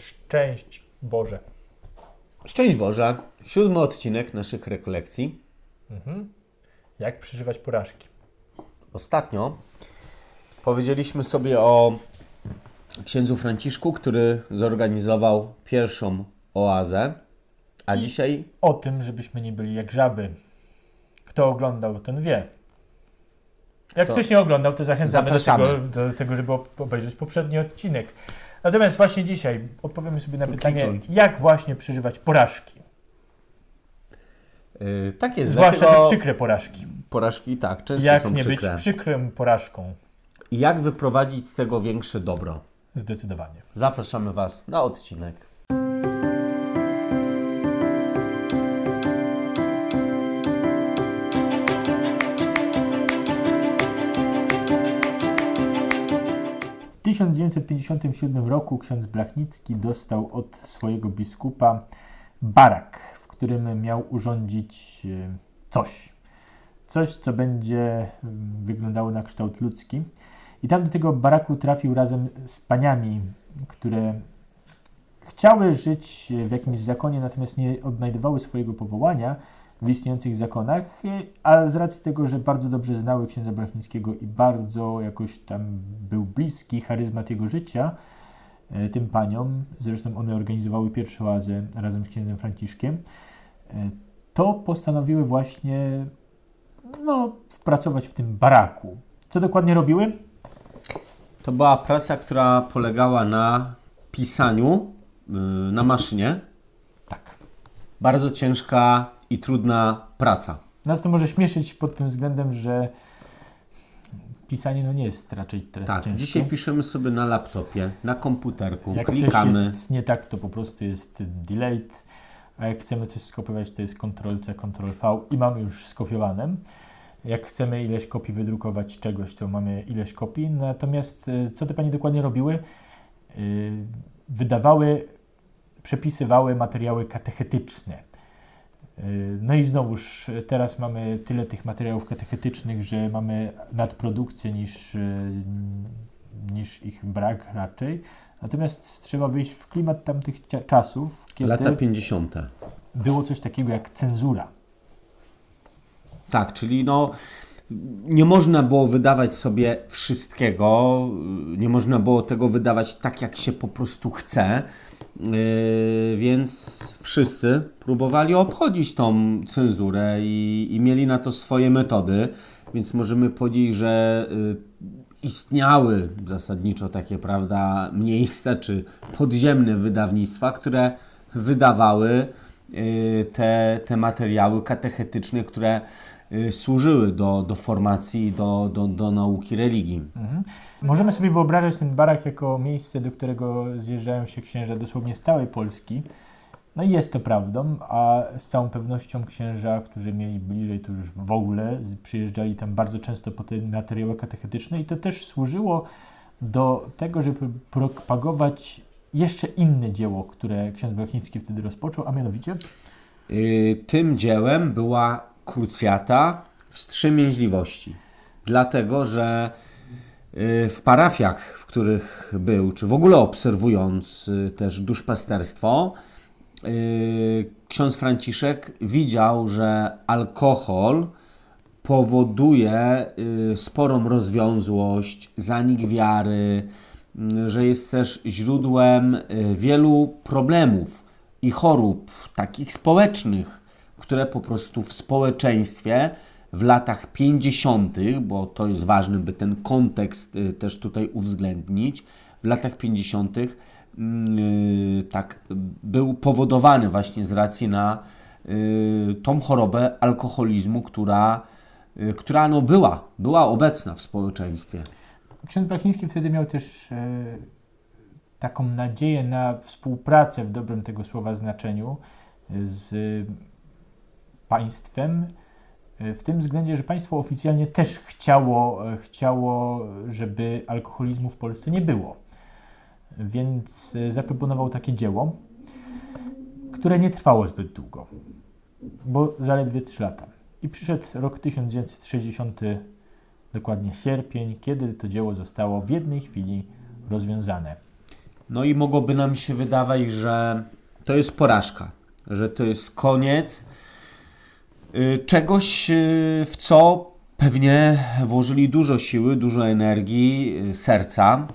Szczęść Boże. Szczęść Boże, siódmy odcinek naszych rekolekcji. Jak przeżywać porażki? Ostatnio powiedzieliśmy sobie o księdzu Franciszku, który zorganizował pierwszą oazę, a dzisiaj O tym, żebyśmy nie byli jak żaby. Kto oglądał, ten wie. Jak To- ktoś nie oglądał, to zachęcamy do tego, do tego, żeby ob- obejrzeć poprzedni odcinek. Natomiast właśnie dzisiaj odpowiemy sobie na pytanie, kliknąć. jak właśnie przeżywać porażki. yy, tak jest, Zwłaszcza dlatego te przykre porażki. porażki tak, często Jak są nie przykre. być przykrym porażką. I jak wyprowadzić z tego większe dobro? Zdecydowanie. Zapraszamy Was na odcinek. 1957 roku ksiądz Blachnicki dostał od swojego biskupa barak, w którym miał urządzić e, coś. Coś, co będzie mm, wyglądało na kształt ludzki. I tam do tego baraku trafił razem z paniami, które chciały żyć w jakimś zakonie, natomiast nie odnajdowały swojego powołania w istniejących zakonach, e, a z racji tego, że bardzo dobrze znały księdza Blachnickiego i bardzo jakoś tam był bliski charyzmat jego życia, e, tym paniom, zresztą one organizowały pierwszą oazę razem z księdzem Franciszkiem, e, to postanowiły właśnie no, pracować w tym baraku. Co dokładnie robiły? To była praca, która polegała na pisaniu yy, na maszynie. Tak. Bardzo ciężka i trudna praca. Nas to może śmieszyć pod tym względem, że pisanie no nie jest raczej teraz Tak, ciężkie. dzisiaj piszemy sobie na laptopie, na komputerku, Jak klikamy. coś jest nie tak, to po prostu jest delete, a jak chcemy coś skopiować, to jest Ctrl-C, Ctrl-V i mamy już skopiowane. Jak chcemy ileś kopii wydrukować czegoś, to mamy ileś kopii. Natomiast y, co te panie dokładnie robiły? Y, Wydawały, przepisywały materiały katechetyczne. Y, No i znowuż y, teraz mamy tyle tych materiałów katechetycznych, że mamy nadprodukcję niż, y, niż ich brak raczej. Natomiast trzeba wyjść w klimat tamtych czasów, kiedy Lata 50. było coś takiego jak cenzura. Tak, czyli no nie można było wydawać sobie wszystkiego, yy, nie można było tego wydawać tak, jak się po prostu chce, yy, więc wszyscy próbowali obchodzić tą cenzurę i, i mieli na to swoje metody, więc możemy powiedzieć, że yy, istniały zasadniczo takie, prawda, miejsca czy podziemne wydawnictwa, które wydawały y, te, te materiały katechetyczne, które służyły do, do formacji, do, do, do nauki religii. Mhm. Możemy sobie wyobrażać ten barak jako miejsce, do którego zjeżdżają się księża dosłownie z całej Polski. No i jest to prawdą, a z całą pewnością księża, którzy mieli bliżej, to już w ogóle przyjeżdżali tam bardzo często po te materiały katechetyczne i to też służyło do tego, żeby propagować jeszcze inne dzieło, które ksiądz Blachnicki wtedy rozpoczął, a mianowicie Y, Tym dziełem była krucjata wstrzemięźliwości. Dlatego, że y, w parafiach, w których był, czy w ogóle obserwując y, też duszpasterstwo, y, ksiądz Franciszek widział, że alkohol powoduje sporą rozwiązłość, zanik wiary, że jest też źródłem wielu problemów i chorób takich społecznych, które po prostu w społeczeństwie w latach 50., bo to jest ważne, by ten kontekst y, też tutaj uwzględnić, w latach 50. mm, y, tak był powodowany właśnie z racji na y, tą chorobę alkoholizmu, która, która no była, była obecna w społeczeństwie. Ksiądz Blachnicki wtedy miał też e, taką nadzieję na współpracę w dobrym tego słowa znaczeniu z państwem, e, w tym względzie, że państwo oficjalnie też chciało, e, chciało, żeby alkoholizmu w Polsce nie było. Więc e, zaproponował takie dzieło, które nie trwało zbyt długo, bo zaledwie 3 lata. I przyszedł rok 1960 dokładnie sierpień, kiedy to dzieło zostało w jednej chwili rozwiązane. No i mogłoby nam się wydawać, że to jest porażka, że to jest koniec czegoś, y, w co pewnie włożyli dużo siły, dużo energii, y, serca.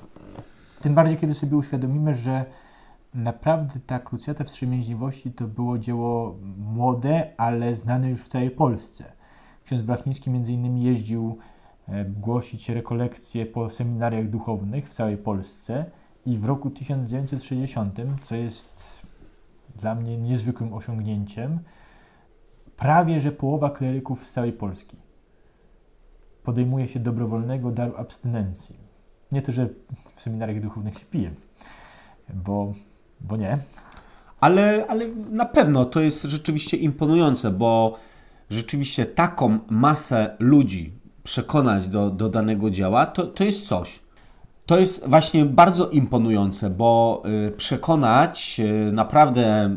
Tym bardziej, kiedy sobie uświadomimy, że naprawdę ta krucjata wstrzemięźliwości to było dzieło młode, ale znane już w całej Polsce. Ksiądz Blachnicki między innymi jeździł e, głosić rekolekcje po seminariach duchownych w całej Polsce i w roku 1960, co jest dla mnie niezwykłym osiągnięciem, prawie że połowa kleryków z całej Polski podejmuje się dobrowolnego daru abstynencji. Nie to, że w seminariach duchownych się pije, bo, bo nie. Ale, ale na pewno to jest rzeczywiście imponujące, bo rzeczywiście taką masę ludzi przekonać do, do danego dzieła, to, to jest coś. To jest właśnie bardzo imponujące, bo y, przekonać y, naprawdę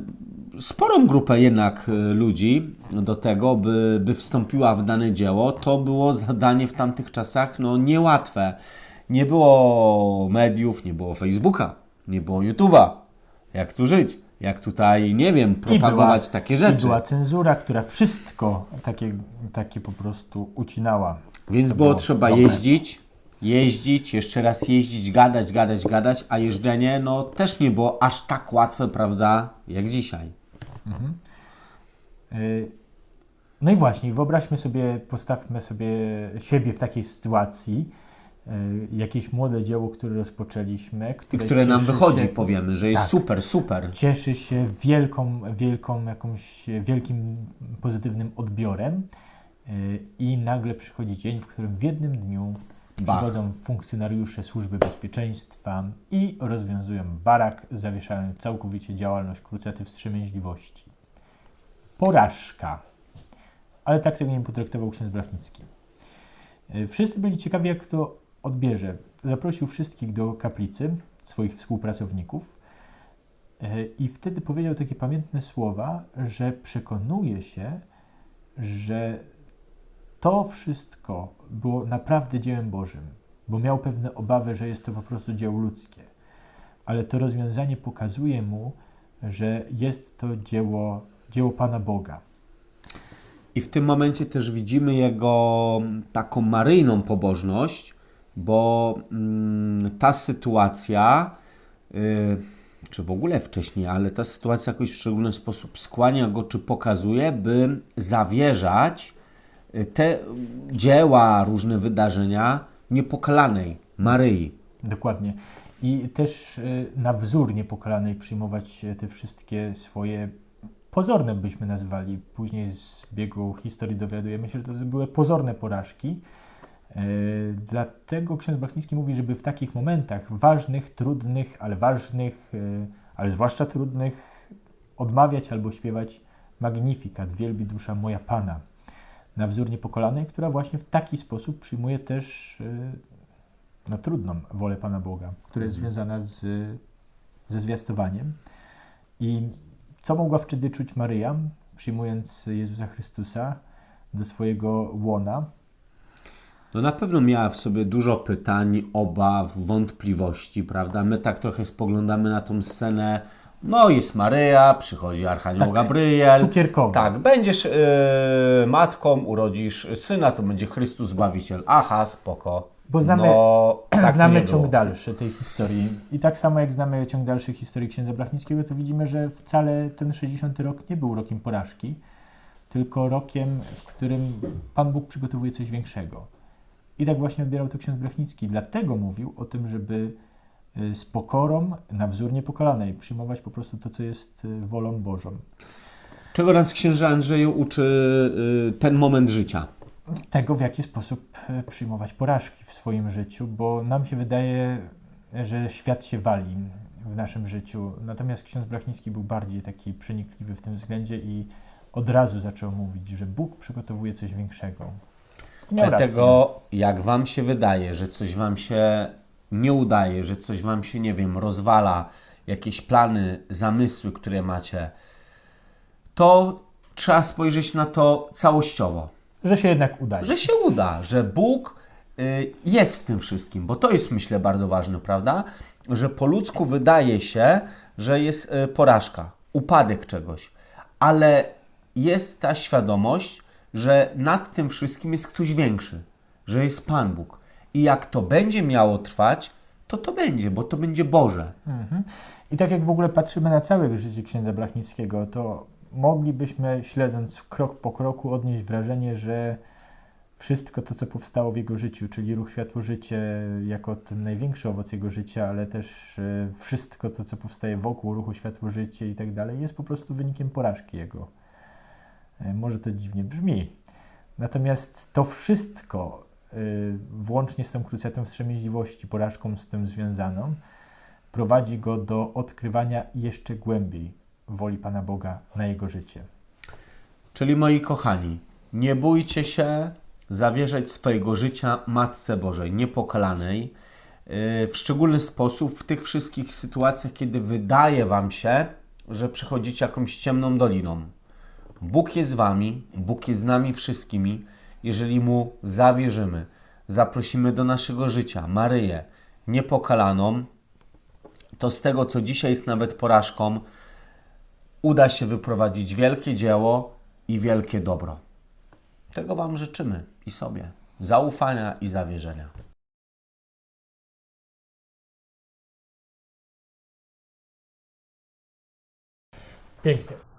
sporą grupę jednak y, ludzi do tego, by, by wstąpiła w dane dzieło, to było zadanie w tamtych czasach no, niełatwe. Nie było mediów, nie było Facebooka, nie było YouTube'a. Jak tu żyć? Jak tutaj, nie wiem, propagować była- takie I rzeczy. była cenzura, która wszystko takie, takie po prostu ucinała. Więc było było trzeba dobre. jeździć, jeździć, jeszcze raz jeździć, gadać, gadać, gadać, a jeżdżenie no też nie było aż tak łatwe, prawda, jak dzisiaj. Y, No i właśnie, wyobraźmy sobie, postawmy sobie siebie w takiej sytuacji, y, jakieś młode dzieło, które rozpoczęliśmy, I które, które nam wychodzi, się, powiemy, że jest Tak. super, super. cieszy się wielką, wielką jakąś, wielkim pozytywnym odbiorem y, i nagle przychodzi dzień, w którym w jednym dniu Bach. przychodzą funkcjonariusze służby bezpieczeństwa i rozwiązują barak, zawieszając całkowicie działalność krucjaty wstrzemięźliwości. Porażka. Ale tak tego nie potraktował ksiądz Blachnicki. Y, Wszyscy byli ciekawi, jak to odbierze. Zaprosił wszystkich do kaplicy, swoich współpracowników, y, i wtedy powiedział takie pamiętne słowa, że przekonuje się, że to wszystko było naprawdę dziełem Bożym, bo miał pewne obawy, że jest to po prostu dzieło ludzkie. Ale to rozwiązanie pokazuje mu, że jest to dzieło, dzieło Pana Boga. I w tym momencie też widzimy jego taką maryjną pobożność, bo mm, ta sytuacja, y, czy w ogóle wcześniej, ale ta sytuacja jakoś w szczególny sposób skłania go, czy pokazuje, by zawierzać te dzieła, różne wydarzenia niepokalanej Maryi. Dokładnie. I też y, na wzór niepokalanej przyjmować y, te wszystkie swoje pozorne byśmy nazwali. Później z biegu historii dowiadujemy się, że to były pozorne porażki. Y, Dlatego ksiądz Blachnicki mówi, żeby w takich momentach ważnych, trudnych, ale ważnych, ale zwłaszcza trudnych, odmawiać albo śpiewać Magnifikat, wielbi dusza moja Pana. Na wzór niepokalanej, która właśnie w taki sposób przyjmuje też y, na trudną wolę Pana Boga, która jest związana z, ze zwiastowaniem. I co mogła wtedy czuć Maryja, przyjmując Jezusa Chrystusa do swojego łona? No na pewno miała w sobie dużo pytań, obaw, wątpliwości, prawda? My tak trochę spoglądamy na tą scenę. No jest Maryja, przychodzi Archanioł Tak, Gabriel. cukierkowa. Tak, będziesz yy, matką, urodzisz syna, to będzie Chrystus Zbawiciel. Aha, spoko. Bo znamy, no, tak znamy ciąg było. dalszy tej historii. I tak samo jak znamy ciąg dalszy historii księdza Blachnickiego, to widzimy, że wcale ten 60 rok nie był rokiem porażki, tylko rokiem, w którym Pan Bóg przygotowuje coś większego. I tak właśnie odbierał to ksiądz Blachnicki. Dlatego mówił o tym, żeby z pokorą, na wzór niepokalanej, przyjmować po prostu to, co jest y, wolą Bożą. Czego nas księże Andrzeju uczy yy, ten moment życia? tego, w jaki sposób przyjmować porażki w swoim życiu, bo nam się wydaje, że świat się wali w naszym życiu. Natomiast ksiądz Blachnicki był bardziej taki przenikliwy w tym względzie i od razu zaczął mówić, że Bóg przygotowuje coś większego. Dlatego, jak wam się wydaje, że coś wam się nie udaje, że coś wam się, nie wiem, rozwala, jakieś plany, zamysły, które macie, to trzeba spojrzeć na to całościowo. Że się jednak udaje. Że się uda, że Bóg y, jest w tym wszystkim, bo to jest myślę bardzo ważne, prawda? Że po ludzku wydaje się, że jest y, porażka, upadek czegoś, ale jest ta świadomość, że nad tym wszystkim jest ktoś większy, że jest Pan Bóg. I jak to będzie miało trwać, to to będzie, bo to będzie Boże. I tak jak w ogóle patrzymy na całe życie księdza Blachnickiego, to moglibyśmy, śledząc krok po kroku, odnieść wrażenie, że wszystko to, co powstało w jego życiu, czyli ruch Światło Życie jako ten największy owoc jego życia, ale też e, wszystko to, co powstaje wokół ruchu Światło Życie i tak dalej, jest po prostu wynikiem porażki jego. E, Może to dziwnie brzmi. Natomiast to wszystko, włącznie z tą krucjatą wstrzemięźliwości, porażką z tym związaną, prowadzi go do odkrywania jeszcze głębiej woli Pana Boga na jego życie. Czyli moi kochani, nie bójcie się zawierzać swojego życia Matce Bożej, niepokalanej, yy, w szczególny sposób w tych wszystkich sytuacjach, kiedy wydaje Wam się, że przechodzicie jakąś ciemną doliną. Bóg jest z Wami, Bóg jest z nami wszystkimi, jeżeli Mu zawierzymy. Zaprosimy do naszego życia Maryję, niepokalaną, to z tego, co dzisiaj jest nawet porażką, uda się wyprowadzić wielkie dzieło i wielkie dobro. Tego Wam życzymy i sobie. Zaufania i zawierzenia. Pięknie.